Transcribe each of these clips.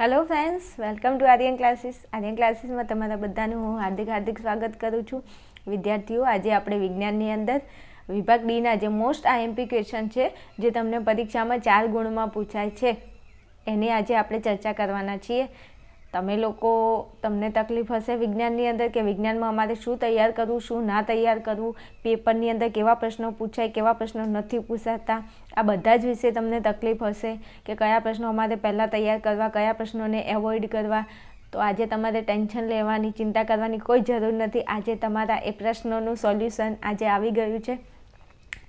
Hello friends welcome to Aryan classes Aryan ક્લાસીસમાં તમારા બધાનું હું હાર્દિક હાર્દિક સ્વાગત કરું છું. વિદ્યાર્થીઓ, આજે આપણે વિજ્ઞાનની અંદર વિભાગ ડીના જે મોસ્ટ આઈએમપી ક્વેશ્ચન છે, જે તમને પરીક્ષામાં ચાર ગુણમાં પૂછાય છે. એની આજે આપણે ચર્ચા કરવાના છીએ. તમે લોકો, તમને તકલીફ હશે વિજ્ઞાનની અંદર કે વિજ્ઞાનમાં અમારે શું તૈયાર કરવું, શું ના તૈયાર કરવું, પેપરની અંદર કેવા પ્રશ્નો પૂછાય, કેવા પ્રશ્નો નથી પૂછાતા, આ બધા જ વિશે તમને તકલીફ હશે કે કયા પ્રશ્નો અમારે પહેલાં તૈયાર કરવા, કયા પ્રશ્નોને એવોઇડ કરવા. તો આજે તમારે ટેન્શન લેવાની, ચિંતા કરવાની કોઈ જરૂર નથી. આજે તમારા એ પ્રશ્નોનું સોલ્યુશન આજે આવી ગયું છે.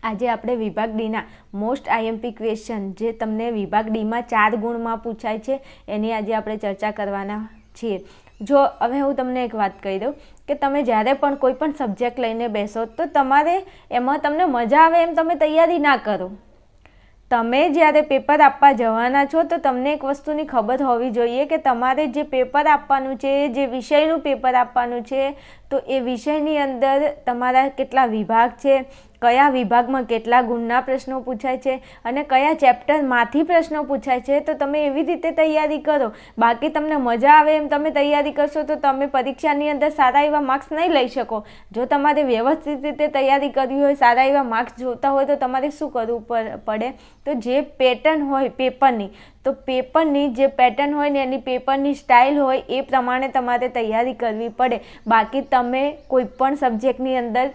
આજે આપણે વિભાગ ડીના મોસ્ટ આઈએમપી ક્વેશ્ચન જે તમને વિભાગ ડીમાં ચાર ગુણમાં પૂછાય છે, એની આજે આપણે ચર્ચા કરવાના છીએ. જો, હવે હું તમને એક વાત કહી દઉં કે તમે જ્યારે પણ કોઈ પણ સબ્જેક્ટ લઈને બેસો, તો તમારે એમાં તમને મજા આવે એમ તમે તૈયારી ના કરો. તમે જ્યારે પેપર આપવા જવાના છો, તો તમને એક વસ્તુની ખબર હોવી જોઈએ કે તમારે જે પેપર આપવાનું છે, જે વિષયનું પેપર આપવાનું છે, તો એ વિષયની અંદર તમારા કેટલા વિભાગ છે કયા વિભાગમાં કેટલા ગુણના પ્રશ્નો પૂછાય છે અને કયા ચેપ્ટરમાંથી પ્રશ્નો પૂછાય છે, તો તમે એવી રીતે તૈયારી કરો. બાકી તમને મજા આવે એમ તમે તૈયારી કરશો, તો તમે પરીક્ષાની અંદર સારા એવા માર્ક્સ નહીં લઈ શકો. જો તમારે વ્યવસ્થિત રીતે તૈયારી કરવી હોય, સારા એવા માર્ક્સ જોતા હોય, તો તમારે શું કરવું પડે? તો જે પેટર્ન હોય પેપરની તો પેપરની જે પેટર્ન હોય ને એની પેપરની સ્ટાઇલ હોય, એ પ્રમાણે તમારે તૈયારી કરવી પડે. બાકી તમે કોઈ પણ સબ્જેક્ટની અંદર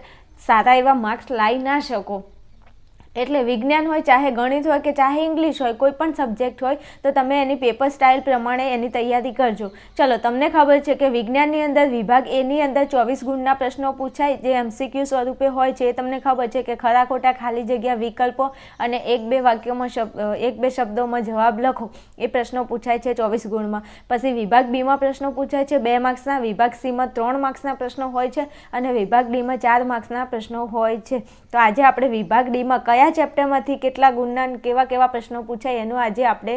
સારા એવા માર્ક્સ લાવી ના શકો. એટલે વિજ્ઞાન હોય, ચાહે ગણિત હોય કે ચાહે ઇંગ્લિશ હોય, કોઈ પણ સબ્જેક્ટ હોય, તો તમે એની પેપર સ્ટાઇલ પ્રમાણે એની તૈયારી કરજો. ચલો, તમને ખબર છે કે વિજ્ઞાનની અંદર વિભાગ એની અંદર ચોવીસ ગુણના પ્રશ્નો પૂછાય, જે એમસીક્યુ સ્વરૂપે હોય છે. એ તમને ખબર છે કે ખરા ખોટા ખાલી જગ્યા વિકલ્પો અને એક બે વાક્યોમાં એક બે શબ્દોમાં જવાબ લખો. એ પ્રશ્નો પૂછાય છે ચોવીસ ગુણમાં. પછી વિભાગ બીમાં પ્રશ્નો પૂછાય છે, બે માર્ક્સના. વિભાગ સીમાં ત્રણ માર્ક્સના પ્રશ્નો હોય છે અને વિભાગ ડીમાં ચાર માર્ક્સના પ્રશ્નો હોય છે. તો આજે આપણે વિભાગ ડીમાં કયા કયા ચેપ્ટરમાંથી કેટલા ગુણના કેવા કેવા પ્રશ્નો પૂછાય એનું આજે આપણે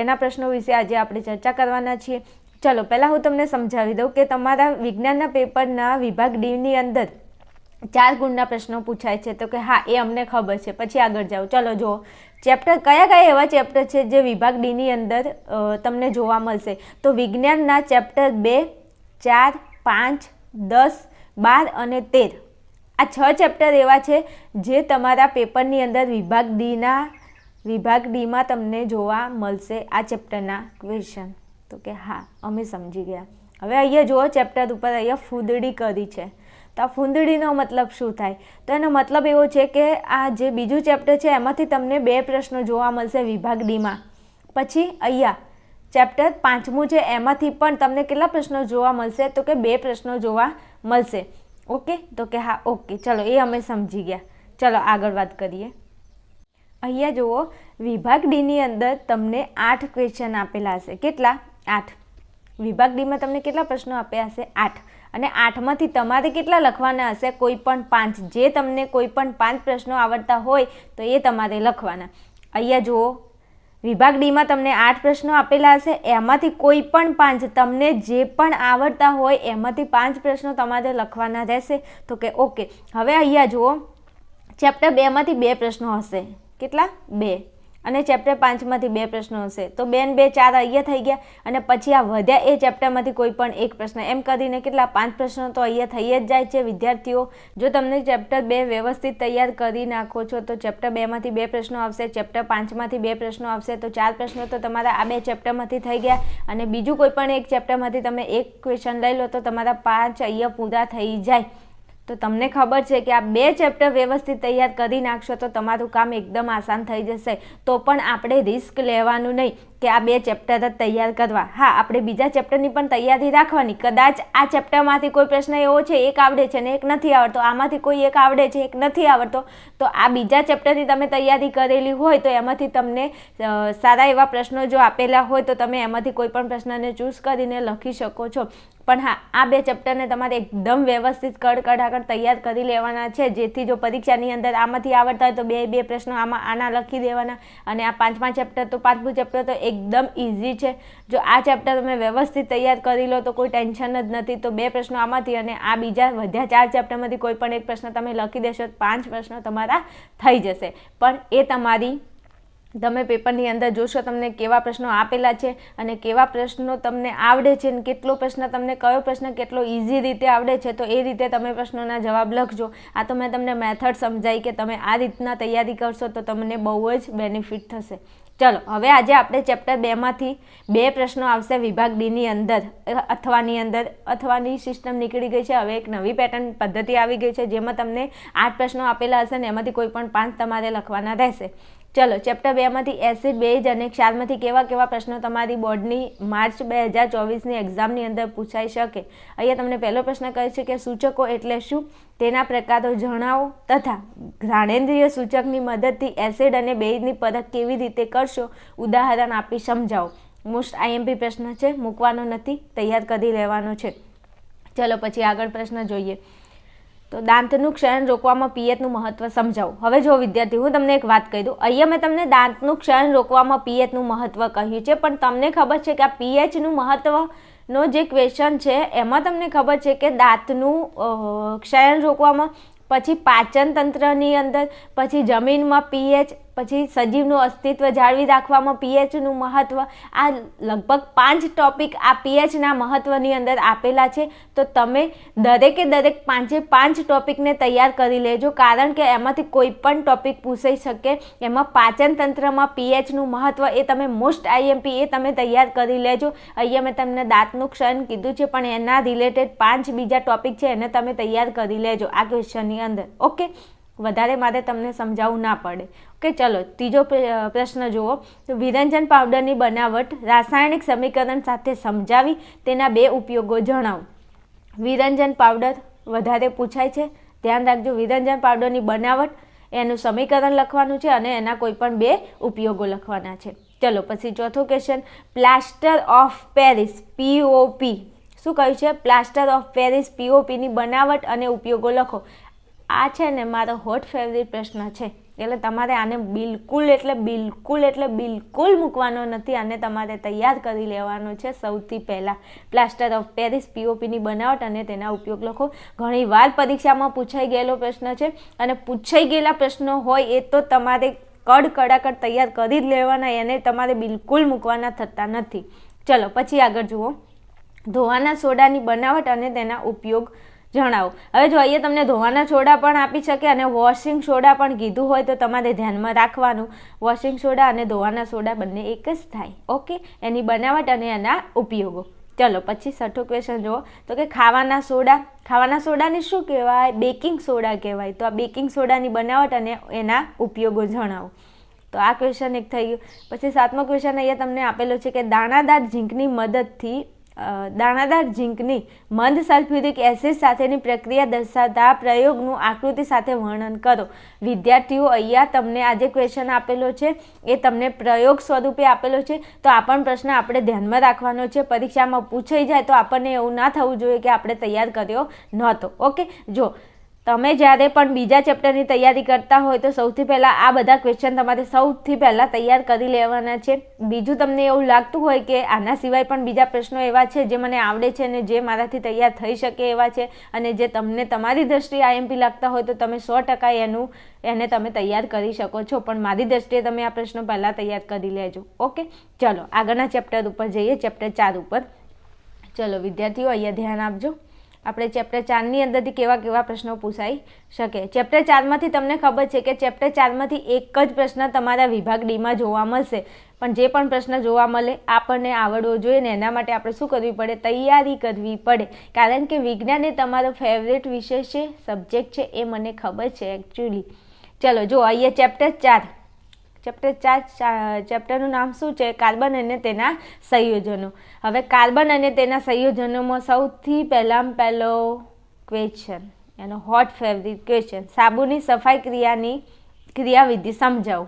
એના પ્રશ્નો વિશે આજે આપણે ચર્ચા કરવાના છીએ. ચલો, પહેલાં હું તમને સમજાવી દઉં કે તમારા વિજ્ઞાનના પેપરના વિભાગ ડીની અંદર ચાર ગુણના પ્રશ્નો પૂછાય છે. તો કે હા, એ અમને ખબર છે. પછી આગળ જાઓ. ચલો, જુઓ. ચેપ્ટર, કયા કયા એવા ચેપ્ટર છે જે વિભાગ ડીની અંદર તમને જોવા મળશે? તો વિજ્ઞાનના ચેપ્ટર બે, ચાર, પાંચ, દસ, બાર અને તેર. આ છ ચેપ્ટર એવા છે જે તમારા પેપરની અંદર વિભાગ ડીના વિભાગ ડીમાં તમને જોવા મળશે આ ચેપ્ટરના ક્વેશ્ચન તો કે હા, અમે સમજી ગયા. હવે અહીંયા જુઓ ચેપ્ટર ઉપર અહીંયા ફૂદડી કરી છે. તો આ ફૂંદડીનો મતલબ શું થાય? તો એનો મતલબ એવો છે કે આ જે બીજું ચેપ્ટર છે એમાંથી તમને બે પ્રશ્નો જોવા મળશે વિભાગ ડીમાં પછી અહીંયા ચેપ્ટર પાંચમું છે એમાંથી પણ તમને કેટલા પ્રશ્નો જોવા મળશે? તો કે બે પ્રશ્નો જોવા મળશે. ઓકે? તો કે હા, ઓકે. ચલો, એ અમે સમજી ગયા. ચલો, આગળ વાત કરીએ. અહીંયા જુઓ, વિભાગ ડીની અંદર તમને આઠ ક્વેશ્ચન આપેલા હશે. કેટલા? આઠ. વિભાગ ડીમાં તમને કેટલા પ્રશ્નો આપ્યા હશે? આઠ. અને આઠમાંથી તમારે કેટલા લખવાના હશે? કોઈ પણ પાંચ. જે તમને કોઈ પણ પાંચ પ્રશ્નો આવડતા હોય, તો એ તમારે લખવાના. અહીંયા જુઓ વિભાગ ડીમાં તમને આઠ પ્રશ્નો આપેલા હશે. એમાંથી કોઈ પણ પાંચ તમને જે પણ આવડતા હોય, એમાંથી પાંચ પ્રશ્નો તમારે લખવાના રહેશે. તો કે ઓકે. હવે અહીંયા જુઓ. ચેપ્ટર બેમાંથી બે પ્રશ્નો હશે. કેટલા? બે. અને ચેપ્ટર પાંચમાંથી બે પ્રશ્નો હશે. તો બેન બે ચાર અહીંયા થઈ ગયા અને પછી આ વધ્યા એ ચેપ્ટરમાંથી કોઈ પણ એક પ્રશ્ન. એમ કરીને કેટલા? પાંચ પ્રશ્નો તો અહીંયા થઈ જ જાય છે વિદ્યાર્થીઓ. જો તમને ચેપ્ટર બે વ્યવસ્થિત તૈયાર કરી નાખો છો, તો ચેપ્ટર બેમાંથી બે પ્રશ્નો આવશે ચેપ્ટર પાંચમાંથી બે પ્રશ્નો આવશે. તો ચાર પ્રશ્નો તો તમારા આ બે ચેપ્ટરમાંથી થઈ ગયા અને બીજું કોઈ પણ એક ચેપ્ટરમાંથી તમે એક ક્વેશ્ચન લઈ લો તો તમારા પાંચ અહીંયા પૂરા થઈ જાય. તો તમને ખબર છે કે આ બે ચેપ્ટર વ્યવસ્થિત તૈયાર કરી નાખશો તો તમારું કામ એકદમ આસાન થઈ જશે. તો પણ આપણે રિસ્ક લેવાનું નહીં કે આ બે ચેપ્ટર જ તૈયાર કરવા. હા, આપણે બીજા ચેપ્ટરની પણ તૈયારી રાખવાની. કદાચ આ ચેપ્ટરમાંથી કોઈ પ્રશ્ન એવો છે, એક આવડે છે ને એક નથી આવડતો. આમાંથી કોઈ એક આવડે છે, એક નથી આવડતો. તો આ બીજા ચેપ્ટરની તમે તૈયારી કરેલી હોય તો એમાંથી તમને સારા એવા પ્રશ્નો જો આપેલા હોય તો તમે એમાંથી કોઈ પણ પ્રશ્નને ચૂઝ કરીને લખી શકો છો. પણ હા, આ બે ચેપ્ટરને તમારે એકદમ વ્યવસ્થિત કડકડાકડ તૈયાર કરી લેવાના છે. જેથી જો પરીક્ષાની અંદર આમાંથી આવડતા હોય તો બે બે પ્રશ્નો આમાં આના લખી દેવાના. અને આ પાંચમા ચેપ્ટર તો પાંચમું ચેપ્ટર તો એકદમ ઇઝી છે. જો આ ચેપ્ટર તમે વ્યવસ્થિત તૈયાર કરી લો તો કોઈ ટેન્શન જ નથી. તો બે પ્રશ્નો આમાંથી અને આ બીજા વધ્યા ચાર ચેપ્ટરમાંથી કોઈ પણ એક પ્રશ્ન તમે લખી દેશો પાંચ પ્રશ્નો તમારા થઈ જશે. પણ એ તમારી તમે પેપરની અંદર જોશો તમને કેવા પ્રશ્નો આપેલા છે અને કેવા પ્રશ્નો તમને આવડે છે અને કેટલો પ્રશ્ન તમને કયો પ્રશ્ન કેટલો ઇઝી રીતે આવડે છે, તો એ રીતે તમે પ્રશ્નોના જવાબ લખજો. આ તો મેં તમને મેથડ સમજાવી કે તમે આ રીતના તૈયારી કરશો તો તમને બહુ જ બેનિફિટ થશે. ચલો, હવે આજે આપણે ચેપ્ટર બેમાંથી બે પ્રશ્નો આવશે વિભાગ ડીની અંદર. અથવાની અંદર, અથવાની સિસ્ટમ નીકળી ગઈ છે. હવે એક નવી પેટર્ન પદ્ધતિ આવી ગઈ છે જેમાં તમને આઠ પ્રશ્નો આપેલા હશે ને એમાંથી કોઈ પણ પાંચ તમારે લખવાના રહેશે. ચલો ચેપ્ટર બેમાંથી એસિડ બેઝ અને ક્ષારમાંથી કેવા કેવા પ્રશ્નો તમારી બોર્ડની માર્ચ બે હજાર ચોવીસની એક્ઝામની અંદર પૂછાઈ શકે? અહીંયા તમને પહેલો પ્રશ્ન કહે છે કે સૂચકો એટલે શું? તેના પ્રકારો જણાવો તથા ઘ્રાણેન્દ્રિય સૂચકની મદદથી એસિડ અને બેઝની પરખ કેવી રીતે કરશો? ઉદાહરણ આપી સમજાવો. મોસ્ટ આઈએમપી પ્રશ્ન છે, મૂકવાનો નથી, તૈયાર કરી લેવાનો છે. ચલો, પછી આગળ પ્રશ્ન જોઈએ. તો દાંતનું ક્ષયન રોકવામાં પિયતનું મહત્વ સમજાવું. હવે જો વિદ્યાર્થી, હું તમને એક વાત કહી દઉં. અહીંયા મેં તમને દાંતનું ક્ષયન રોકવામાં પિયતનું મહત્વ કહ્યું છે, પણ તમને ખબર છે કે આ પીએચનું મહત્વનો જે ક્વેશ્ચન છે, એમાં તમને ખબર છે કે દાંતનું ક્ષયન રોકવામાં, પછી પાચન તંત્રની અંદર, પછી જમીનમાં પીએચ પછી સજીવનું અસ્તિત્વ જાળવી રાખવામાં પીએચનું મહત્ત્વ આ લગભગ પાંચ ટોપિક આ પીએચના મહત્ત્વની અંદર આપેલા છે. તો તમે દરેકે દરેક પાંચે પાંચ ટોપિકને તૈયાર કરી લેજો. કારણ કે એમાંથી કોઈ પણ ટોપિક પૂછાઈ શકે. એમાં પાચન તંત્રમાં પીએચનું મહત્ત્વ એ તમે મોસ્ટ આઈએમપી એ તમે તૈયાર કરી લેજો. અહીંયા મેં તમને દાંતનું ક્ષણ કીધું છે, પણ એના રિલેટેડ પાંચ બીજા ટોપિક છે, એને તમે તૈયાર કરી લેજો આ ક્વેશ્ચનની અંદર. ઓકે વધારે મારે તમને સમજાવવું ના પડે. ઓકે ચલો, ત્રીજો પ્રશ્ન જુઓ. તો વિરંજન પાવડરની બનાવટ રાસાયણિક સમીકરણ સાથે સમજાવી તેના બે ઉપયોગો જણાવો. વિરંજન પાવડર વધારે પૂછાય છે. ધ્યાન રાખજો, વિરંજન પાવડરની બનાવટ એનું સમીકરણ લખવાનું છે અને એના કોઈ પણ બે ઉપયોગો લખવાના છે. ચલો, પછી ચોથો question plaster of Paris POP શું કહ્યું છે? પ્લાસ્ટર ઓફ પેરિસ પીઓપીની બનાવટ અને ઉપયોગો લખો. આ છે ને મારો હોટ ફેવરિટ પ્રશ્ન છે. એટલે તમારે આને બિલકુલ એટલે બિલકુલ એટલે બિલકુલ મૂકવાનો નથી આને તમારે તૈયાર કરી લેવાનો છે સૌથી પહેલાં. પ્લાસ્ટર ઓફ પેરિસ પીઓપીની બનાવટ અને તેના ઉપયોગ લખો. ઘણી વાર પરીક્ષામાં પૂછાઈ ગયેલો પ્રશ્ન છે અને પૂછાઈ ગયેલા પ્રશ્નો હોય એ તો તમારે કડ કડાકડ તૈયાર કરી જ લેવાના, એને તમારે બિલકુલ મૂકવાના થતા નથી. ચલો, પછી આગળ જુઓ. ધોવાના સોડાની બનાવટ અને તેના ઉપયોગ જણાવો. હવે જો અહીંયા તમને ધોવાના સોડા પણ આપી શકે અને વોશિંગ સોડા પણ કીધું હોય તો તમારે ધ્યાનમાં રાખવાનું. વોશિંગ સોડા અને ધોવાના સોડા બંને એક જ થાય ઓકે એની બનાવટ અને એના ઉપયોગો. ચલો, પછી છઠ્ઠો ક્વેશ્ચન જુઓ. તો કે ખાવાના સોડા, ખાવાના સોડાને શું કહેવાય? બેકિંગ સોડા કહેવાય. તો આ બેકિંગ સોડાની બનાવટ અને એના ઉપયોગો જણાવો. તો આ ક્વેશ્ચન એક થઈ ગયું. પછી સાતમો ક્વેશ્ચન અહીંયા તમને આપેલો છે કે દાણાદાર ઝીંકની મદદથી દાણાદાર ઝીંકની મંદ સલ્ફ્યુરિક એસિડ સાથેની પ્રક્રિયા દર્શાવતા પ્રયોગનું આકૃતિ સાથે વર્ણન કરો. વિદ્યાર્થીઓ, અહીંયા તમને આજે ક્વેશ્ચન આપેલો છે. એ તમને પ્રયોગ સ્વરૂપે આપેલો છે. તો આ પણ પ્રશ્ન આપણે ધ્યાનમાં રાખવાનો છે. પરીક્ષામાં પૂછાઈ જાય તો આપણને એવું ના થવું જોઈએ કે આપણે તૈયાર કર્યો નહોતો. ઓકે? જો તમે જ્યારે પણ બીજા ચેપ્ટરની તૈયારી કરતા હોય તો સૌથી પહેલાં આ બધા ક્વેશ્ચન તમારે સૌથી પહેલાં તૈયાર કરી લેવાના છે. બીજું તમને એવું લાગતું હોય કે આના સિવાય પણ બીજા પ્રશ્નો એવા છે જે મને આવડે છે અને જે મારાથી તૈયાર થઈ શકે એવા છે અને જે તમને તમારી દ્રષ્ટિએ આઈએમપી લાગતા હોય તો તમે સો ટકા એનું, એને તમે તૈયાર કરી શકો છો. પણ મારી દ્રષ્ટિએ તમે આ પ્રશ્નો પહેલાં તૈયાર કરી લેજો. ઓકે? ચલો, આગળના ચેપ્ટર ઉપર જઈએ. ચેપ્ટર ચાર ઉપર. ચલો, વિદ્યાર્થીઓ, અહીંયા ધ્યાન આપજો. આપણે ચેપ્ટર ચારની અંદરથી કેવા કેવા પ્રશ્નો પૂછાઈ શકે. ચેપ્ટર ચારમાંથી તમને ખબર છે કે ચેપ્ટર ચારમાંથી એક જ પ્રશ્ન તમારા વિભાગ ડીમાં જોવા મળશે. પણ જે પણ પ્રશ્ન જોવા મળે, આપણને આવડવો જોઈએ ને એના માટે આપણે શું કરવી પડે? તૈયારી કરવી પડે. કારણ કે વિજ્ઞાન એ તમારો ફેવરેટ વિષય છે સબ્જેક્ટ છે, એ મને ખબર છે એકચ્યુઅલી ચલો, જો અહીંયા ચેપ્ટર ચાર ચેપ્ટર ચાર ચેપ્ટરનું નામ શું છે? કાર્બન અને તેના સંયોજનો. હવે કાર્બન અને તેના સંયોજનોમાં સૌથી પહેલાં પહેલો ક્વેશ્ચન એનો હોટ ફેવરિટ ક્વેશ્ચન સાબુની સફાઈ ક્રિયાની ક્રિયાવિધિ સમજાવો.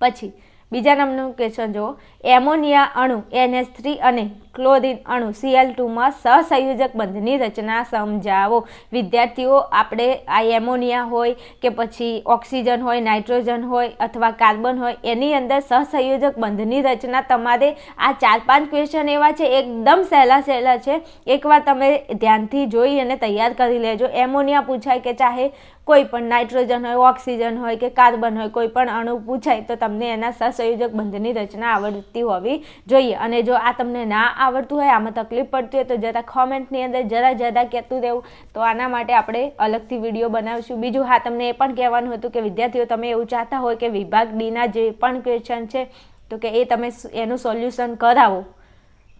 પછી, બીજા નામનું ક્વેશ્ચન જુઓ. એમોનિયા અણુ એનએસ થ્રી અને ક્લોરિન અણુ સીએલ ટુમાં સહસંયોજક બંધની રચના સમજાવો. વિદ્યાર્થીઓ, આપણે આ એમોનિયા હોય કે પછી ઓક્સિજન હોય, નાઇટ્રોજન હોય અથવા કાર્બન હોય, એની અંદર સહસંયોજક બંધની રચના તમારે આ ચાર પાંચ ક્વેશ્ચન એવા છે, એકદમ સહેલા સહેલા છે. એકવાર તમે ધ્યાનથી જોઈ અને તૈયાર કરી લેજો. એમોનિયા પૂછાય કે ચાહે કોઈ પણ નાઇટ્રોજન હોય, ઓક્સિજન હોય કે કાર્બન હોય, કોઈ પણ અણુ પૂછાય તો તમને એના સહસંયોજક બંધની રચના આવડતી હોવી જોઈએ. અને જો આ તમને ના આવડતું હોય, આમાં તકલીફ પડતી હોય, તો જરા કોમેન્ટની અંદર જરા જરા કહેતું રહેવું. તો આના માટે આપણે અલગથી વીડિયો બનાવીશું. બીજું, હા, તમને એ પણ કહેવાનું હતું કે વિદ્યાર્થીઓ, તમે એવું ચાહતા હોય કે વિભાગ ડીના જે પણ ક્વેશ્ચન છે, તો કે એ તમે એનું સોલ્યુશન કરાવો.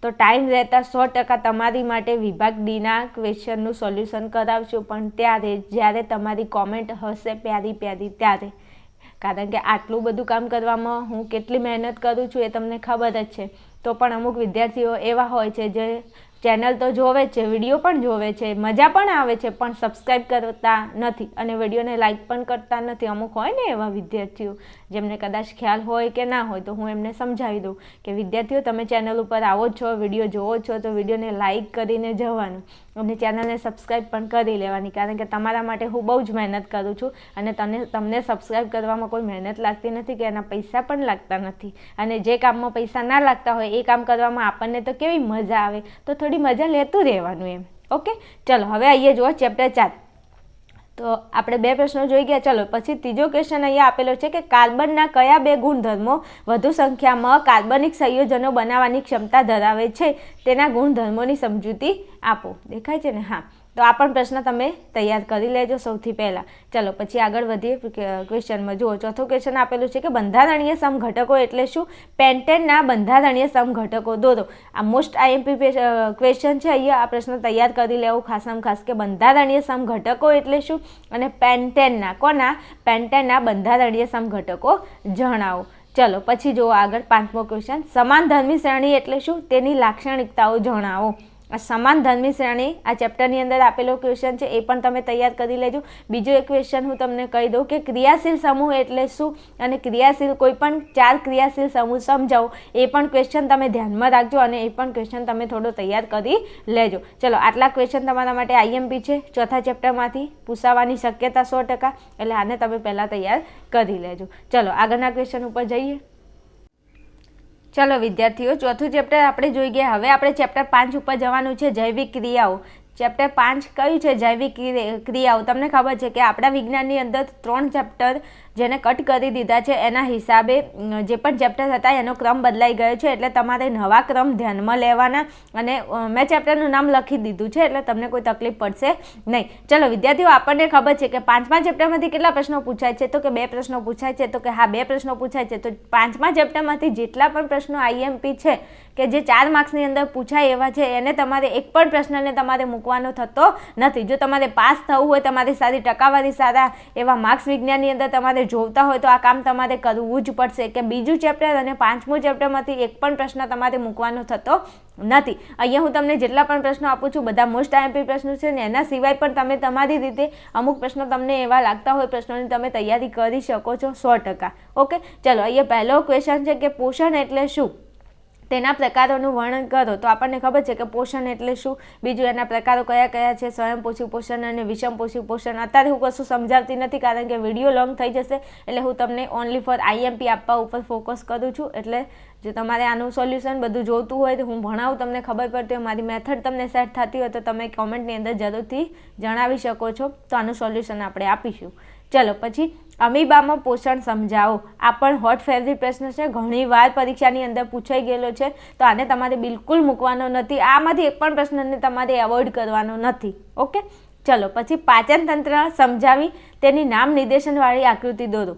તો ટાઈમ રહેતા સો ટકા તમારી માટે વિભાગ ડીના ક્વેશ્ચનનું સોલ્યુશન કરાવશું. પણ ત્યારે, જ્યારે તમારી કોમેન્ટ હશે પ્યારી પ્યારી ત્યારે. કારણ કે આટલું બધું કામ કરવામાં હું કેટલી મહેનત કરું છું એ તમને ખબર જ છે. તો પણ અમુક વિદ્યાર્થીઓ એવા હોય છે જે ચેનલ તો જોવે છે, વીડિયો પણ જોવે છે, મજા પણ આવે છે, પણ સબસ્ક્રાઈબ કરતા નથી અને વિડીયોને લાઇક પણ કરતા નથી. અમુક હોય ને એવા વિદ્યાર્થીઓ જેમને કદાચ ખ્યાલ હોય કે ના હોય, તો હું એમને સમજાવી દઉં કે વિદ્યાર્થીઓ, તમે ચેનલ ઉપર આવો છો, વીડિયો જોવો છો, તો વિડીયોને લાઇક કરીને જવાનું અને ચેનલને સબસ્ક્રાઈબ પણ કરી લેવાની. કારણ કે તમારા માટે હું બહુ જ મહેનત કરું છું અને તને, તમને સબસ્ક્રાઈબ કરવામાં કોઈ મહેનત લાગતી નથી કે એના પૈસા પણ લાગતા નથી. અને જે કામમાં પૈસા ના લાગતા હોય એ કામ કરવામાં આપણને તો કેવી મજા આવે. તો થોડી મજા લેતું રહેવાનું એમ. ઓકે? ચલો, હવે આવીએ જુઓ ચેપ્ટર ચાર. તો આપણે બે પ્રશ્નો જોઈ ગયા. ચલો, પછી ત્રીજો ક્વેશ્ચન અહીંયા આપેલો છે કે કાર્બનના કયા બે ગુણધર્મો વધુ સંખ્યામાં કાર્બનિક સંયોજનો બનાવવાની ક્ષમતા ધરાવે છે? તેના ગુણધર્મોની સમજૂતી આપો. દેખાય છે ને? હા. તો આ પણ પ્રશ્ન તમે તૈયાર કરી લેજો સૌથી પહેલાં. ચલો, પછી આગળ વધીએ ક્વેશ્ચનમાં. જુઓ, ચોથો ક્વેશ્ચન આપેલું છે કે બંધારણીય સમઘટકો એટલે શું? પેન્ટેનના બંધારણીય સમઘટકો. દોરો આ મોસ્ટ આઈએમપી ક્વેશ્ચન છે. અહીંયા આ પ્રશ્ન તૈયાર કરી લેવો ખાસમ ખાસ કે બંધારણીય સમઘટકો એટલે શું? અને પેન્ટેનના કોના? પેન્ટેનના બંધારણીય સમઘટકો જણાવો. ચલો, પછી જુઓ આગળ પાંચમો ક્વેશ્ચન. સમાન ધર્મી શ્રેણી એટલે શું? તેની લાક્ષણિકતાઓ જણાવો. આ સમાન ધર્મી શ્રેણી આ ચેપ્ટરની અંદર આપેલો ક્વેશ્ચન છે, એ પણ તમે તૈયાર કરી લેજો. બીજો એક ક્વેશ્ચન હું તમને કહી દઉં કે ક્રિયાશીલ સમૂહ એટલે શું? અને ક્રિયાશીલ કોઈ પણ ચાર ક્રિયાશીલ સમૂહ સમજાવો, એ પણ ક્વેશ્ચન તમે ધ્યાનમાં રાખજો અને એ પણ ક્વેશ્ચન તમે થોડો તૈયાર કરી લેજો. ચલો, આટલા ક્વેશ્ચન તમારા માટે આઈએમપી છે. ચોથા ચેપ્ટરમાંથી પૂછાવાની શક્યતા સો ટકા, એટલે આને તમે પહેલાં તૈયાર કરી લેજો. ચલો, આગળના ક્વેશ્ચન ઉપર જઈએ. ચલો, વિદ્યાર્થીઓ, ચોથું ચેપ્ટર આપણે જોઈ ગયા. હવે આપણે ચેપ્ટર પાંચ ઉપર જવાનું છે, જૈવિક ક્રિયાઓ. ચેપ્ટર પાંચ કયું છે, જૈવિક ક્રિયાઓ? તમને ખબર છે કે આપણા વિજ્ઞાનની અંદર ત્રણ ચેપ્ટર જેને કટ કરી દીધા છે, એના હિસાબે જે પણ ચેપ્ટર હતા, એનો ક્રમ બદલાઈ ગયો છે, એટલે તમારે નવા ક્રમ ધ્યાનમાં લેવાના અને મેં ચેપ્ટરનું નામ લખી દીધું છે, એટલે તમને કોઈ તકલીફ પડશે નહીં. ચલો, વિદ્યાર્થીઓ, આપણને ખબર છે કે પાંચમા ચેપ્ટરમાંથી કેટલા પ્રશ્નો પૂછાય છે? તો કે બે પ્રશ્નો પૂછાય છે, તો કે હા, બે પ્રશ્નો પૂછાય છે. તો પાંચમા ચેપ્ટરમાંથી જેટલા પણ પ્રશ્નો આઈએમપી છે, કે જે ચાર માર્ક્સની અંદર પૂછાય એવા છે, એને તમારે એક પણ પ્રશ્નને તમારે મૂકવાનો થતો નથી. જો તમારે પાસ થવું હોય, તમારી સારી ટકાવારી સારા એવા માર્ક્સ વિજ્ઞાનની અંદર તમારે તમારે જોતા હોય તો આ કામ તમારે કરવું જ પડશે કે બીજું ચેપ્ટર અને પાંચમું ચેપ્ટરમાંથી એક પણ પ્રશ્ન તમારે મૂકવાનો થતો નથી. અહીંયા હું તમને જેટલા પણ પ્રશ્નો આપું છું, બધા મોસ્ટ આઈએમપી પ્રશ્નો છે ને એના સિવાય પણ તમે તમારી રીતે અમુક પ્રશ્નો તમને એવા લાગતા હોય પ્રશ્નોની તમે તૈયારી કરી શકો છો સો ટકા. ઓકે? ચલો, અહીંયા પહેલો ક્વેશ્ચન છે કે પોષણ એટલે શું? તેના પ્રકારોનું વર્ણન કરો. તો આપણને ખબર છે કે પોષણ એટલે શું? બીજું એના પ્રકારો કયા કયા છે? સ્વયંપોષી પોષણ અને વિષમપોષી પોષણ. અત્યારે હું કશું સમજાવતી નથી કારણ કે વીડિયો લોંગ થઈ જશે. એટલે હું તમને ઓનલી ફોર આઈએમપી આપવા ઉપર ફોકસ કરું છું. એટલે જો તમારે આનું સોલ્યુશન બધું જોતું હોય તો હું ભણાવું તમને ખબર પડતી હોય. મારી મેથડ તમને સેટ થતી હોય તો તમે કોમેન્ટની અંદર જરૂરથી જણાવી શકો છો. તો આનું સોલ્યુશન આપણે આપીશું. ચલો, પછી અમીબામાં પોષણ સમજાવો. આ પણ હોટ ફેવરિટ પ્રશ્ન છે. ઘણી વાર પરીક્ષાની અંદર પૂછાઈ ગયેલો છે. તો આને તમારે બિલકુલ મૂકવાનો નથી. આમાંથી એક પણ પ્રશ્નને તમારે એવોઇડ કરવાનો નથી. ઓકે? ચલો, પછી પાચન તંત્ર સમજાવી. તેની નામ નિર્દેશનવાળી આકૃતિ દોરો.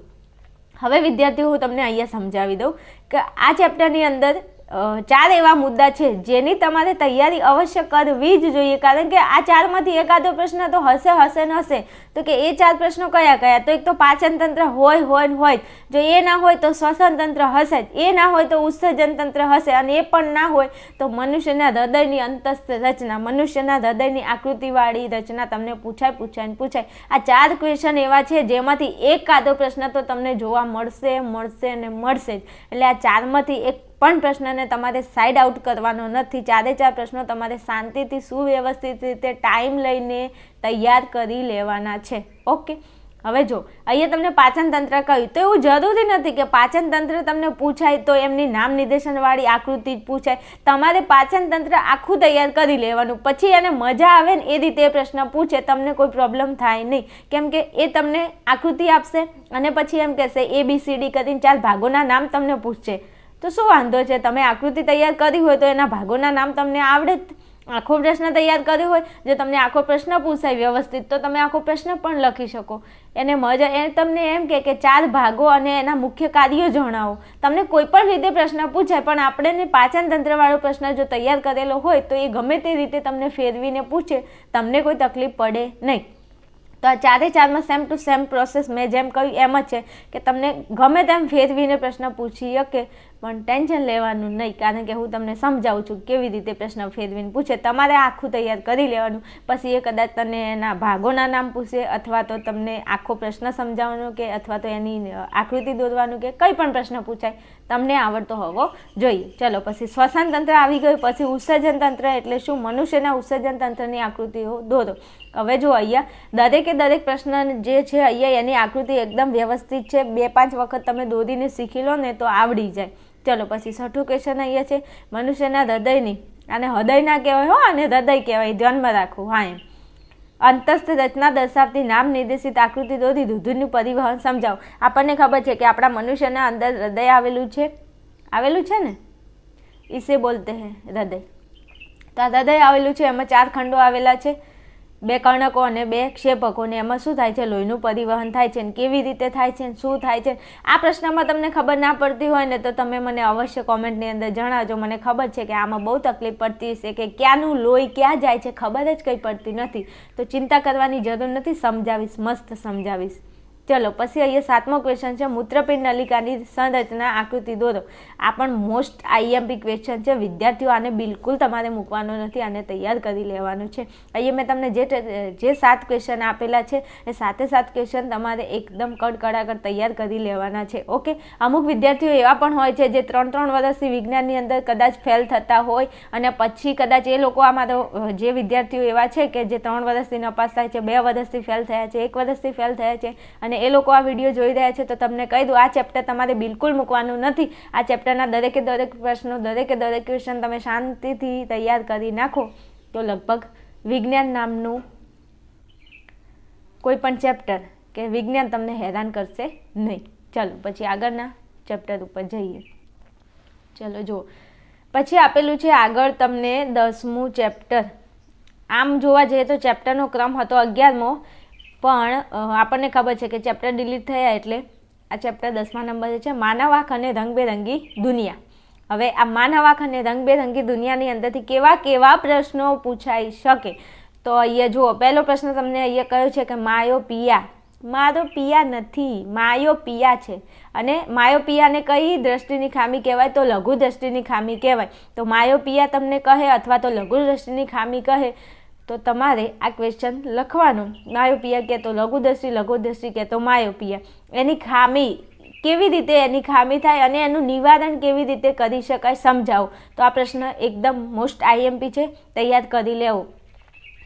હવે વિદ્યાર્થીઓ હું તમને અહીંયા સમજાવી દઉં કે આ ચેપ્ટરની અંદર ચાર એવા મુદ્દા છે જેની તમારે તૈયારી અવશ્ય કરવી જ જોઈએ. કારણ કે આ ચારમાંથી એકાદો પ્રશ્ન તો હશે હશે ને હશે. તો કે એ ચાર પ્રશ્નો કયા કયા? તો એક તો પાચન તંત્ર હોય હોય ને હોય. જો એ ના હોય તો શ્વસન તંત્ર હશે જ. એ ના હોય તો ઉત્સર્જન તંત્ર હશે અને એ પણ ના હોય તો મનુષ્યના હૃદયની અંતસ્થ રચના, મનુષ્યના હૃદયની આકૃતિવાળી રચના તમને પૂછાય પૂછાય ને પૂછાય. આ ચાર ક્વેશ્ચન એવા છે જેમાંથી એક કાદો પ્રશ્ન તો તમને જોવા મળશે મળશે ને મળશે જ. એટલે આ ચારમાંથી એક પણ પ્રશ્નને તમારે સાઈડ આઉટ કરવાનો નથી. ચારે ચાર પ્રશ્નો તમારે શાંતિથી, સુવ્યવસ્થિત રીતે ટાઈમ લઈને તૈયાર કરી લેવાના છે. ઓકે હવે જો, અહીંયા તમને પાચન તંત્ર કહ્યું. તો એવું જરૂરી નથી કે પાચન તંત્ર તમને પૂછાય તો એમની નામ નિર્દેશનવાળી આકૃતિ જ પૂછાય. તમારે પાચન તંત્ર આખું તૈયાર કરી લેવાનું. પછી એને મજા આવે ને એ રીતે પ્રશ્ન પૂછે, તમને કોઈ પ્રોબ્લેમ થાય નહીં. કેમ કે એ તમને આકૃતિ આપશે અને પછી એમ કહેશે એ બી સી ડી કરીને ચાર ભાગોના નામ તમને પૂછશે. તો શું વાંધો છે? તમે આકૃતિ તૈયાર કરી હોય તો એના ભાગોના નામ તમને આવડે આખો પ્રશ્ન તૈયાર કર્યો હોય, જો તમને આખો પ્રશ્ન પૂછાય વ્યવસ્થિત, તો તમે આખો પ્રશ્ન પણ લખી શકો. એને મજા, એ તમને એમ કે કે ચાર ભાગો અને એના મુખ્ય કાર્યો જણાવો. તમને કોઈ પણ રીતે પ્રશ્ન પૂછાય, પણ આપણે પાચન તંત્રવાળો પ્રશ્ન જો તૈયાર કરેલો હોય, તો એ ગમે તે રીતે તમને ફેરવીને પૂછે. તમને કોઈ તકલીફ પડે નહીં. તો આ ચારે ચારમાં સેમ ટુ સેમ પ્રોસેસ મેં જેમ કહ્યું એમ જ છે કે તમને ગમે તેમ ફેરવીને પ્રશ્ન પૂછી શકે. પણ ટેન્શન લેવાનું નહીં, કારણ કે હું તમને સમજાવું છું કેવી રીતે પ્રશ્ન ફેરવીને પૂછે. તમારે આખું તૈયાર કરી લેવાનું, પછી એ કદાચ તને એના ભાગોના નામ પૂછે, અથવા તો તમને આખો પ્રશ્ન સમજાવવાનો કે, અથવા તો એની આકૃતિ દોરવાનું કે, કંઈ પણ પ્રશ્ન પૂછાય. તમને આવડતો હોવો જોઈએ. ચલો, પછી શ્વસન તંત્ર આવી ગયું, પછી ઉત્સર્જન તંત્ર, એટલે શું? મનુષ્યના ઉત્સર્જન તંત્રની આકૃતિઓ દોરો. હવે જો અહીંયા, દરેકે દરેક પ્રશ્ન જે છે અહીંયા એની આકૃતિ એકદમ વ્યવસ્થિત છે. બે પાંચ વખત તમે દોરીને શીખી લો ને તો આવડી જાય. ચલો પછી છઠ્ઠું ક્વેશ્ચન અહીંયા છે. મનુષ્યના હૃદયની અને હૃદય ના કહેવાય હો અને હૃદય કહેવાય, ધ્યાનમાં રાખવું હા એમ. અંતસ્થ રચના દર્શાવતી નામ નિર્દેશિત આકૃતિ દોરી દૂધનું પરિવહન સમજાવો. આપણને ખબર છે કે આપણા મનુષ્યના અંદર હૃદય આવેલું છે. આવેલું છે ને? ઈસે બોલતે હે, હૃદય. તો આ હૃદય આવેલું છે, એમાં ચાર ખંડો આવેલા છે. બે કર્ણકો અને બે ક્ષેપકોને એમાં શું થાય છે? લોહીનું પરિવહન થાય છે ને કેવી રીતે થાય છે શું થાય છે? આ પ્રશ્નમાં તમને ખબર ના પડતી હોય ને તો તમે મને અવશ્ય કોમેન્ટની અંદર જણાવજો. મને ખબર છે કે આમાં બહુ તકલીફ પડતી હશે કે ક્યાંનું લોહી ક્યાં જાય છે ખબર જ કંઈ પડતી નથી. તો ચિંતા કરવાની જરૂર નથી. સમજાવીશ, મસ્ત સમજાવીશ. ચલો, પછી અહીંયા સાતમો ક્વેશ્ચન છે, મૂત્રપિંડ નલિકાની સંરચના આકૃતિ દોરો. આ પણ મોસ્ટ આઈએમપી ક્વેશ્ચન છે, વિદ્યાર્થીઓ આને બિલકુલ તમારે મૂકવાનો નથી, આને તૈયાર કરી લેવાનું છે. અહીંયા મેં તમને જે જે સાત ક્વેશ્ચન આપેલા છે, એ સાતે સાત ક્વેશ્ચન તમારે એકદમ કડકડાકડ તૈયાર કરી લેવાના છે, ઓકે? અમુક વિદ્યાર્થીઓ એવા પણ હોય છે જે ત્રણ ત્રણ વર્ષથી વિજ્ઞાનની અંદર કદાચ ફેલ થતા હોય અને પછી કદાચ એ લોકો આમાં જે વિદ્યાર્થીઓ એવા છે કે જે ત્રણ વર્ષથી નપાસ થાય છે, બે વર્ષથી ફેલ થયા છે, એક વર્ષથી ફેલ થયા છે અને અને એ લોકો આ વીડિયો જોઈ રહ્યા છે, તો તમને કહી દઉં, આ ચેપ્ટર તમારે બિલકુલ મૂકવાનું નથી. આ ચેપ્ટરના દરેકે દરેક પ્રશ્નો, દરેકે દરેક ક્વેશ્ચન તમે શાંતિથી તૈયાર કરી નાખો. તો લગભગ વિજ્ઞાન નામનું કોઈ પણ ચેપ્ટર કે વિજ્ઞાન તમને હેરાન કરશે નહીં. ચલો, પછી આગળના ચેપ્ટર ઉપર જઈએ. ચલો, જુઓ. પછી આપેલું છે, આગળ તમને દસમું ચેપ્ટર આમ જોવા જઈએ તો ચેપ્ટરનો ક્રમ હતો અગિયારમો. પણ આપણને ખબર છે કે ચેપ્ટર ડિલીટ થયા એટલે આ ચેપ્ટર દસમા નંબરે છે માનવ આંખ અને રંગબેરંગી દુનિયા. હવે આ માનવ આંખ અને રંગબેરંગી દુનિયાની અંદરથી કેવા કેવા પ્રશ્નો પૂછાઈ શકે? તો અહીંયા જુઓ, પહેલો પ્રશ્ન તમને અહીંયા કયો છે કે માયો પિયા. મારો પિયા નથી, માયો પિયા છે. અને માયો પિયાને કઈ દ્રષ્ટિની ખામી કહેવાય? તો લઘુ દ્રષ્ટિની ખામી કહેવાય. તો માયો પિયા તમને કહે અથવા તો લઘુ દ્રષ્ટિની ખામી કહે તો તમારે આ ક્વેશ્ચન લખવાનું. માયોપિયા કે તો લઘુદર્શી લઘુદર્શી કે તો માયોપિયા. એની ખામી કેવી રીતે એની ખામી થાય અને એનું નિવારણ કેવી રીતે કરી શકાય સમજાવો. તો આ પ્રશ્ન એકદમ મોસ્ટ આઈએમપી છે. તૈયાર કરી લેવો.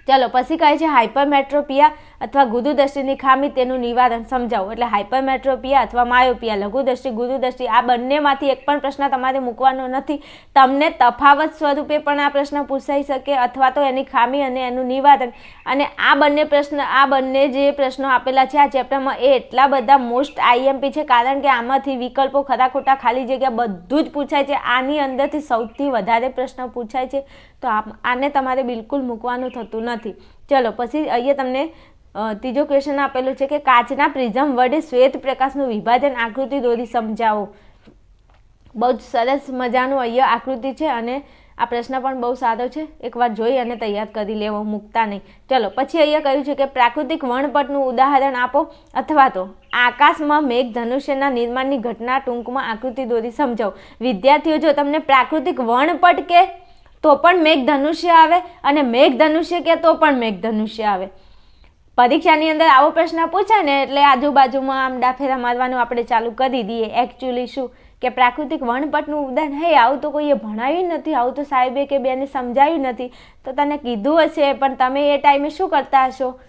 ચાલો, પછી કહે છે હાઇપરમેટ્રોપિયા અથવા ગુદુદ્રષ્ટિની ખામી તેનું નિવારણ સમજાવો. એટલે હાઇપરમેટ્રોપિયા અથવા માયોપિયા લઘુદ્રષ્ટિ ગુદુદ્રષ્ટિ આ બંનેમાંથી એક પણ પ્રશ્ન તમારે મૂકવાનો નથી. તમને તફાવત સ્વરૂપે પણ આ પ્રશ્ન પૂછાઈ શકે અથવા તો એની ખામી અને એનું નિવારણ. અને આ બંને પ્રશ્ન, આ બંને જે પ્રશ્નો આપેલા છે, આ ચેપ્ટરમાં એ એટલા બધા મોસ્ટ આઈએમપી છે, કારણ કે આમાંથી વિકલ્પો ખરા ખોટા ખાલી જગ્યા બધું જ પૂછાય છે. આની અંદરથી સૌથી વધારે પ્રશ્ન પૂછાય છે. તો આને તમારે બિલકુલ મૂકવાનું થતું નથી. ચલો, પછી અહીંયા તમને ત્રીજો ક્વેશ્ચન આપેલું છે કે કાચના પ્રિઝમ વડે શ્વેત પ્રકાશનું વિભાજન આકૃતિ દોરી સમજાવો. બહુ જ સરસ મજાનું અહીંયા આકૃતિ છે અને આ પ્રશ્ન પણ બહુ સારો છે. એકવાર જોઈ અને તૈયાર કરી લેવો, મૂકતા નહીં. ચલો, પછી અહીંયા કહ્યું છે કે પ્રાકૃતિક વર્ણપટનું ઉદાહરણ આપો અથવા તો આકાશમાં મેઘ ધનુષ્યના નિર્માણની ઘટના ટૂંકમાં આકૃતિ દોરી સમજાવો. વિદ્યાર્થીઓ, જો તમને પ્રાકૃતિક વર્ણપટ કે તો પણ મેઘ ધનુષ્ય આવે અને મેઘ ધનુષ્ય કે તો પણ મેઘ ધનુષ્ય આવે. પરીક્ષાની અંદર આવો પ્રશ્ન પૂછાય ને એટલે આજુબાજુમાં આમ ડાફેરા મારવાનું આપણે ચાલુ કરી દઈએ. એકચ્યુઅલી શું? કે પ્રાકૃતિક વનપટનું ઉદાહરણ, હે, આવું તો કોઈએ ભણાવ્યું નથી, આવું તો સાહેબે કે બેને સમજાવ્યું નથી. તો તને કીધું હશે, પણ તમે એ ટાઈમે શું કરતા હશો?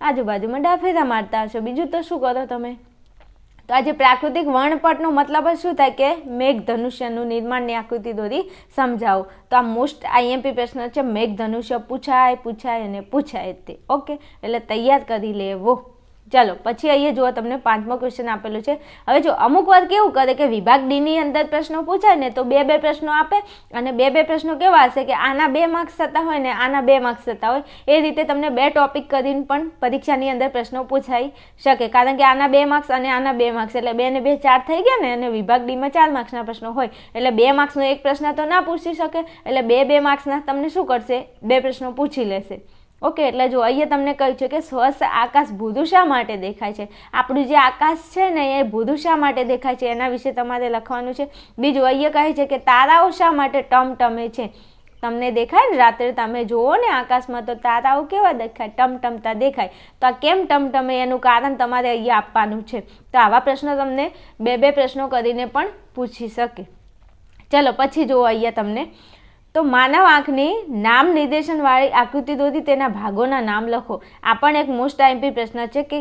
આજુબાજુમાં ડાફેરા મારતા હશો. બીજું તો શું કરો તમે? તો આજે પ્રાકૃતિક વર્ણપટનો મતલબ જ શું થાય કે મેઘ ધનુષ્યનું નિર્માણની આકૃતિ દોરી સમજાવો. તો આ મોસ્ટ આઈએમપી પ્રશ્ન છે મેઘ ધનુષ્ય પૂછાય પૂછાય અને પૂછાય તે. ઓકે એટલે તૈયાર કરી લેવો. ચાલો, પછી અહીંયા જુઓ, તમને પાંચમો ક્વેશ્ચન આપેલું છે. હવે જો અમુક વાર કેવું કરે કે વિભાગ ડીની અંદર પ્રશ્નો પૂછાય ને તો બે બે પ્રશ્નો આપે અને બે બે પ્રશ્નો કેવા હશે કે આના બે માર્ક્સ થતા હોય ને આના બે માર્ક્સ થતા હોય. એ રીતે તમને બે ટોપિક કરીને પણ પરીક્ષાની અંદર પ્રશ્નો પૂછાઈ શકે. કારણ કે આના બે માર્ક્સ અને આના બે માર્ક્સ એટલે બે ને બે ચાર થઈ ગયા ને અને વિભાગ ડીમાં ચાર માર્ક્સના પ્રશ્નો હોય. એટલે બે માર્ક્સનો એક પ્રશ્ન તો ના પૂછી શકે, એટલે બે બે માર્ક્સના તમને શું કરશે? બે પ્રશ્નો પૂછી લેશે. ઓકે, એટલે જો અહીંયા તમને કહ્યું છે કે સ્વસ્થ આકાશ ભૂધું માટે દેખાય છે? આપણું જે આકાશ છે ને, એ ભૂધું માટે દેખાય છે? એના વિશે તમારે લખવાનું છે. બીજું, અહીંયા કહે છે કે તારાઓ શા માટે ટમટમે છે? તમને દેખાય ને, રાત્રે તમે જુઓ ને આકાશમાં તો તારાઓ કેવા દેખાય? ટમટમતા દેખાય. તો આ કેમ ટમટમે? એનું કારણ તમારે અહીંયા આપવાનું છે. તો આવા પ્રશ્નો તમને બે બે પ્રશ્નો કરીને પણ પૂછી શકે. ચલો, પછી જુઓ અહીંયા તમને તો માનવ આંખની નામ નિર્દેશનવાળી આકૃતિ દોરી તેના ભાગોના નામ લખો. આ પણ એક મોસ્ટ આઈમ્પી પ્રશ્ન છે કે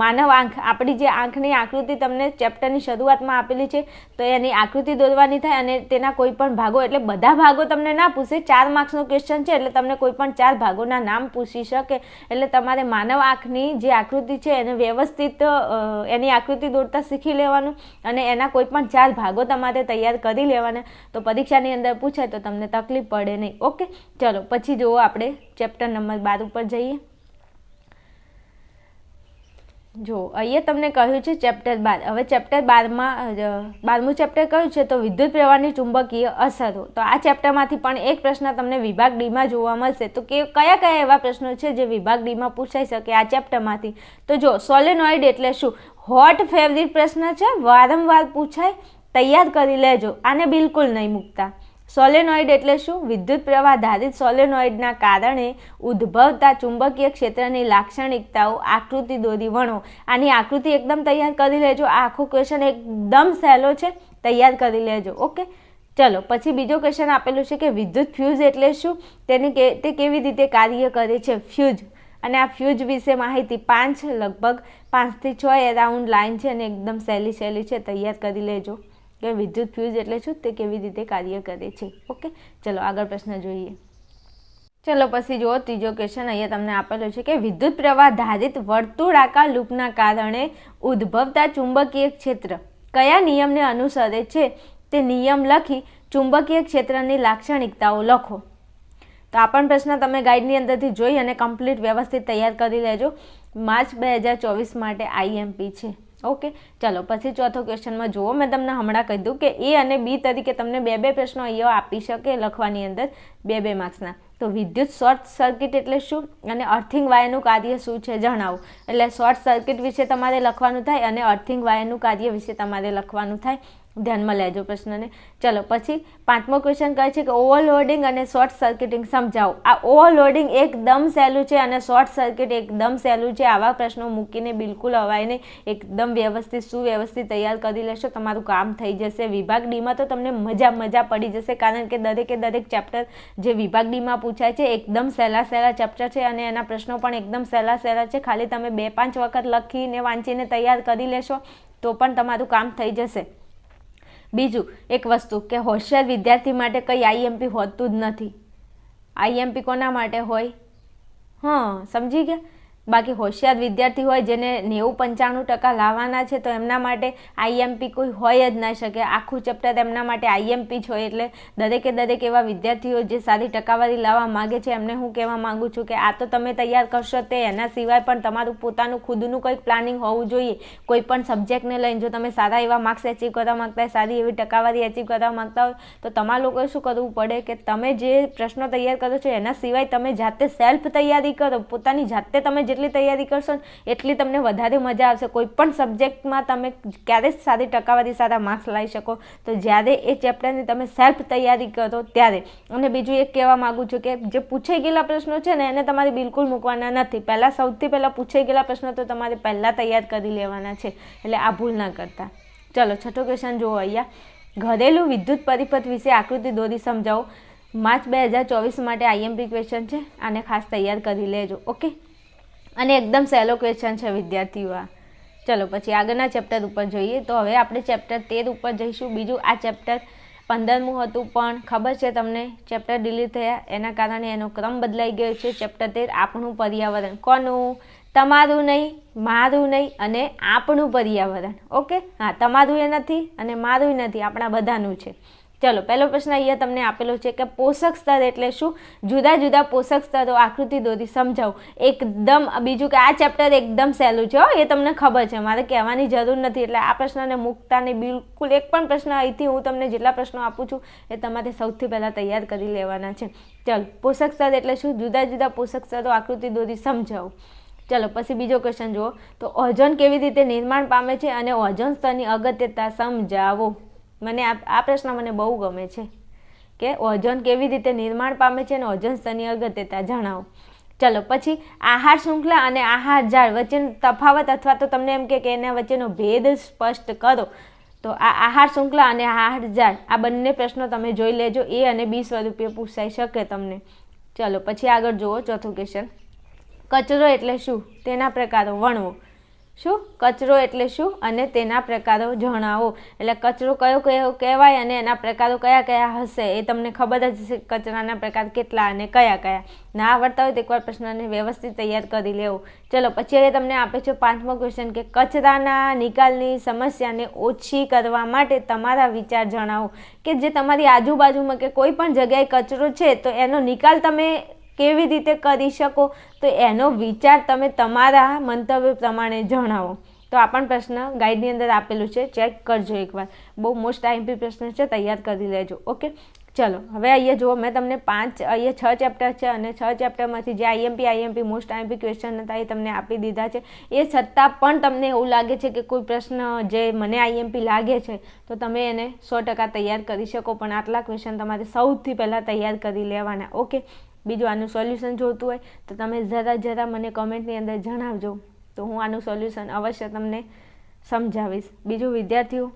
માનવ આંખ, આપણી જે આંખની આકૃતિ તમને ચેપ્ટરની શરૂઆતમાં આપેલી છે, તો એની આકૃતિ દોરવાની થાય અને તેના કોઈ પણ ભાગો, એટલે બધા ભાગો તમને ના પૂછે. ચાર માર્ક્સનો ક્વેશ્ચન છે, એટલે તમને કોઈ પણ ચાર ભાગોના નામ પૂછી શકે. એટલે તમારે માનવ આંખની જે આકૃતિ છે, એને વ્યવસ્થિત એની આકૃતિ દોરતા શીખી લેવાનું અને એના કોઈ પણ ચાર ભાગો તમારે તૈયાર કરી લેવાના. તો પરીક્ષાની અંદર પૂછાય તો તમને તક તકલીફ પડે નહીં. ઓકે? ચલો, પછી જુઓ આપણે ચેપ્ટર નંબર બાર ઉપર જઈએ. જો અહીંયા તમને કહ્યું છે ચેપ્ટર બાર. હવે ચેપ્ટર બારમાં બારમું ચેપ્ટર કહ્યું છે? તો વિદ્યુત પ્રવાહની ચુંબકીય અસરો. તો આ ચેપ્ટરમાંથી પણ એક પ્રશ્ન તમને વિભાગ ડીમાં જોવા મળશે. તો કે કયા કયા એવા પ્રશ્નો છે જે વિભાગ ડીમાં પૂછાઈ શકે આ ચેપ્ટરમાંથી તો જો સોલેનોઇડ એટલે શું? હોટ ફેવરિટ પ્રશ્ન છે? વારંવાર પૂછાય, તૈયાર કરી લેજો. આને બિલકુલ નહીં મૂકતા. સોલેનોઇડ એટલે શું? વિદ્યુત પ્રવાહ ધારિત સોલેનોઇડના કારણે ઉદ્ભવતા ચુંબકીય ક્ષેત્રની લાક્ષણિકતાઓ, આકૃતિ દોરી વણો આની આકૃતિ એકદમ તૈયાર કરી લેજો. આ આખો ક્વેશ્ચન એકદમ સહેલો છે. તૈયાર કરી લેજો, ઓકે? ચલો, પછી બીજો ક્વેશ્ચન આપેલું છે કે વિદ્યુત ફ્યુઝ એટલે શું? તેની કે, તે કેવી રીતે કાર્ય કરે છે? ફ્યુઝ અને આ ફ્યુઝ વિશે માહિતી પાંચ, લગભગ પાંચથી છ એરાઉન્ડ લાઇન છે અને એકદમ સહેલી સહેલી છે. તૈયાર કરી લેજો. કે વિદ્યુત ફ્યુઝ એટલે શું તે કેવી રીતે કાર્ય કરે છે? ઓકે ચલો, આગળ પ્રશ્ન જોઈએ. ચલો, પછી જુઓ, ત્રીજો ક્વેશ્ચન અહીંયા તમને આપેલો છે કે વિદ્યુત પ્રવાહ ધારિત વર્તુળાકાર લૂપના કારણે ઉદ્ભવતા ચુંબકીય ક્ષેત્ર કયા નિયમને અનુસરે છે? તે નિયમ લખી ચુંબકીય ક્ષેત્રની લાક્ષણિકતાઓ લખો. તો આ પણ પ્રશ્ન તમે ગાઈડની અંદરથી જોઈ અને કમ્પ્લીટ વ્યવસ્થિત તૈયાર કરી લેજો. માર્ચ બે હજાર ચોવીસ માટે આઈએમપી છે. ઓકે, ચાલો, પછી ચોથો ક્વેશ્ચનમાં જુઓ. મેં તમને હમણાં કહ્યું કે એ અને બી તરીકે તમને બે બે પ્રશ્નો અહીંયા આપી શકે લખવાની અંદર બે બે માર્ક્સના. તો વિદ્યુત શોર્ટ સર્કિટ એટલે શું? અને અર્થિંગ વાયરનું કાર્ય શું છે જણાવો. એટલે શોર્ટ સર્કિટ વિશે તમારે લખવાનું થાય અને અર્થિંગ વાયરનું કાર્ય વિશે તમારે લખવાનું થાય. ધ્યાનમાં લેજો પ્રશ્નને. ચલો, પછી પાંચમો ક્વેશ્ચન કહે છે કે ઓવરલોડિંગ અને શોર્ટ સર્કિટિંગ સમજાવો. આ ઓવરલોડિંગ એકદમ સહેલું છે અને શોર્ટ સર્કિટ એકદમ સહેલું છે. આવા પ્રશ્નો મૂકીને બિલકુલ અવાય નહીં એકદમ વ્યવસ્થિત, સુવ્યવસ્થિત તૈયાર કરી લેશો, તમારું કામ થઈ જશે. વિભાગ ડીમાં તો તમને મજા મજા પડી જશે, કારણ કે દરેકે દરેક ચેપ્ટર જે વિભાગ ડીમાં પૂછાય છે, એકદમ સહેલા સહેલા ચેપ્ટર છે અને એના પ્રશ્નો પણ એકદમ સહેલા સહેલા છે. ખાલી તમે બે, પાંચ વખત લખીને, વાંચીને તૈયાર કરી લેશો, તો પણ તમારું કામ થઈ જશે. બીજું, એક વસ્તુ, કે હોશિયાર વિદ્યાર્થી માટે કંઈ આઈએમપી હોતું જ નથી. આઈએમપી કોના માટે હોય? હં, સમજી ગયા? બાકી હોશિયાર વિદ્યાર્થી હોય જેને નેવું પંચાણું ટકા લાવવાના છે, તો એમના માટે આઈએમપી કોઈ હોય જ ના શકે. આખું ચેપ્ટર એમના માટે આઈએમપી જ હોય. એટલે દરેકે દરેક એવા વિદ્યાર્થીઓ જે સારી ટકાવારી લાવવા માગે છે, એમને હું કહેવા માગું છું કે આ તો તમે તૈયાર કરશો તે. એના સિવાય પણ તમારું પોતાનું ખુદનું કંઈક પ્લાનિંગ હોવું જોઈએ. કોઈ પણ સબ્જેક્ટને લઈને જો તમે સારા એવા માર્ક્સ એચીવ કરવા માગતા હોય, સારી એવી ટકાવારી એચીવ કરવા માગતા હોય, તો તમારા લોકોએ શું કરવું પડે કે તમે જે પ્રશ્નો તૈયાર કરો છો, એના સિવાય તમે જાતે સેલ્ફ તૈયારી કરો. પોતાની જાતે તમે જેટલી જેટલી તૈયારી કરશો ને એટલી તમને વધારે મજા આવશે. કોઈ પણ સબ્જેક્ટમાં તમે ક્યારે જ સારી ટકાવારી સારા માર્ક્સ લાવી શકો. તો જ્યારે એ ચેપ્ટરની તમે સેલ્ફ તૈયારી કરો ત્યારે. અને બીજું એક કહેવા માગું છું કે જે પૂછાઈ ગયેલા પ્રશ્નો છે ને એને તમારે બિલકુલ મૂકવાના નથી. પહેલાં સૌથી પહેલાં પૂછાઈ ગયેલા પ્રશ્નો તો તમારે પહેલાં તૈયાર કરી લેવાના છે. એટલે આ ભૂલ ના કરતા. ચલો, છઠ્ઠો ક્વેશ્ચન જુઓ અહીંયા. ઘરેલું વિદ્યુત પરિપથ વિશે આકૃતિ દોરી સમજાવો. માર્ચ બે હજાર ચોવીસ માટે આઈએમપી ક્વેશ્ચન છે. આને ખાસ તૈયાર કરી લેજો. ઓકે અને એકદમ સહેલો ક્વેશ્ચન છે વિદ્યાર્થીઓ આ. ચલો, પછી આગળના ચેપ્ટર ઉપર જોઈએ. તો હવે આપણે ચેપ્ટર તેર ઉપર જઈશું. બીજું આ ચેપ્ટર પંદરમું હતું, પણ ખબર છે તમને ચેપ્ટર ડિલીટ થયા. એના કારણે એનો ક્રમ બદલાઈ ગયો છે. ચેપ્ટર તેર આપણું પર્યાવરણ. કોનું? તમારું નહીં, મારું નહીં અને આપણું પર્યાવરણ. ઓકે? હા, તમારું એ નથી અને મારું નથી. આપણા બધાનું છે. ચલો, પહેલો પ્રશ્ન અહીંયા તમને આપેલો છે કે પોષક સ્તર એટલે શું? જુદા જુદા પોષક સ્તરો આકૃતિ દોરી સમજાવું. એકદમ, બીજું કે આ ચેપ્ટર એકદમ સહેલું છે એ તમને ખબર છે. મારે કહેવાની જરૂર નથી, એટલે આ પ્રશ્નને મૂકતાને બિલકુલ એક પણ પ્રશ્ન અહીંથી હું તમને જેટલા પ્રશ્નો આપું છું, એ તમારે સૌથી પહેલાં તૈયાર કરી લેવાના છે. ચલો, પોષક સ્તર એટલે શું? જુદા જુદા પોષક સ્તરો આકૃતિ દોરી સમજાવો. ચલો, પછી બીજો ક્વેશ્ચન જુઓ. તો ઓઝોન કેવી રીતે નિર્માણ પામે છે અને ઓઝોન સ્તરની અગત્યતા સમજાવો. મને આ પ્રશ્ન મને બહુ ગમે છે કે ઓઝોન કેવી રીતે નિર્માણ પામે છે અને ઓઝોન સ્તરની અગત્યતા જણાવો. ચલો, પછી આહાર શૃંખલા અને આહાર ઝાડ વચ્ચેનો તફાવત અથવા તો તમને એમ કે એના વચ્ચેનો ભેદ સ્પષ્ટ કરો. તો આ આહાર શૃંખલા અને આહાર ઝાડ આ બંને પ્રશ્નો તમે જોઈ લેજો. એ અને બી સ્વરૂપે પૂછાઈ શકે તમને. ચલો, પછી આગળ જુઓ ચોથું ક્વેશ્ચન કચરો એટલે શું? તેના પ્રકારો, વણવો. શું? કચરો એટલે શું? અને તેના પ્રકારો જણાવો. એટલે કચરો કયો કયો કહેવાય અને એના પ્રકારો કયા કયા હશે? એ તમને ખબર જ છે કચરાના પ્રકાર કેટલા અને કયા કયા. ના આવડતા હોય તો એકવાર પ્રશ્નને વ્યવસ્થિત તૈયાર કરી લેવો. ચલો, પછી હવે તમને આપે છે પાંચમો ક્વેશ્ચન કે કચરાના નિકાલની સમસ્યાને ઓછી કરવા માટે તમારા વિચાર જણાવો. કે જે તમારી આજુબાજુમાં કે કોઈ પણ જગ્યાએ કચરો છે, તો એનો નિકાલ તમે કેવી રીતે કરી શકો? તો એનો વિચાર તમે તમારા મંતવ્ય પ્રમાણે જણાવો. તો આ પણ પ્રશ્ન ગાઈડની અંદર આપેલું છે. ચેક કરજો એકવાર. બહુ મોસ્ટ આઈમ્પી પ્રશ્ન છે, તૈયાર કરી લેજો. ઓકે ચલો, હવે અહીંયા જુઓ, મેં તમને પાંચ, અહીંયા છ ચેપ્ટર છે અને છ ચેપ્ટરમાંથી જે IMP IMP most IMP question હતા એ તમને આપી દીધા છે. એ છતાં પણ તમને એવું લાગે છે કે કોઈ પ્રશ્ન જે મને આઈએમપી લાગે છે, તો તમે એને સો તૈયાર કરી શકો. પણ આટલા ક્વેશ્ચન તમારે સૌથી પહેલાં તૈયાર કરી લેવાના. ઓકે બીજું આનું સોલ્યુશન જોતું હોય તો તમે જરા જરા મને કમેન્ટની અંદર જણાવજો. તો હું આનું સોલ્યુશન અવશ્ય તમને સમજાવીશ. બીજું, વિદ્યાર્થીઓ,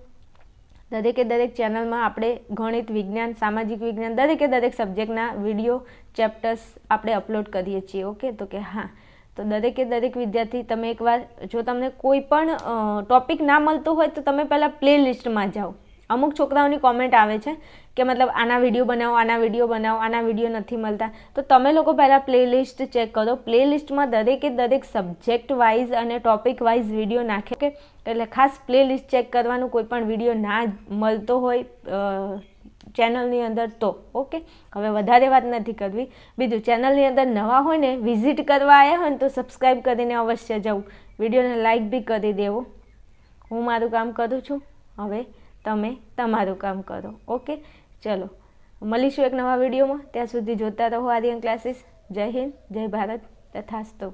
દરેકે દરેક ચેનલમાં આપણે ગણિત વિજ્ઞાન, સામાજિક વિજ્ઞાન, દરેકે દરેક સબ્જેક્ટના વીડિયો ચેપ્ટર્સ આપણે અપલોડ કરીએ છીએ ઓકે તો કે હા. તો દરેકે દરેક વિદ્યાર્થી તમે એકવાર જો તમને કોઈ પણ ટોપિક ના મળતો હોય તો તમે પહેલાં પ્લે લિસ્ટમાં જાઓ. અમુક છોકરાઓની કોમેન્ટ આવે છે કે મતલબ આના વીડિયો બનાવો, આના વીડિયો બનાવો, આના વીડિયો નથી મળતા. તો તમે લોકો પહેલાં પ્લેલિસ્ટ ચેક કરો. પ્લેલિસ્ટમાં દરેકે દરેક સબ્જેક્ટ વાઇઝ અને ટોપિક વાઇઝ વીડિયો નાખે. કે એટલે ખાસ પ્લેલિસ્ટ ચેક કરવાનું, કોઈ પણ વીડિયો ના મળતો હોય ચેનલની અંદર તો. ઓકે? હવે વધારે વાત નથી કરવી. બીજું ચેનલની અંદર નવા હોય ને વિઝિટ કરવા આવ્યા હોય ને, તો સબસ્ક્રાઈબ કરીને અવશ્ય જવું વિડીયોને લાઇક બી કરી દેવો. હું મારું કામ કરું છું. હવે તમે તમારું કામ કરો, ઓકે? ચલો, મળીશું એક નવા વિડીયોમાં. ત્યાં સુધી જોતા રહો આર્યન ક્લાસીસ. જય હિન્દ, જય ભારત. તથાસ્તો.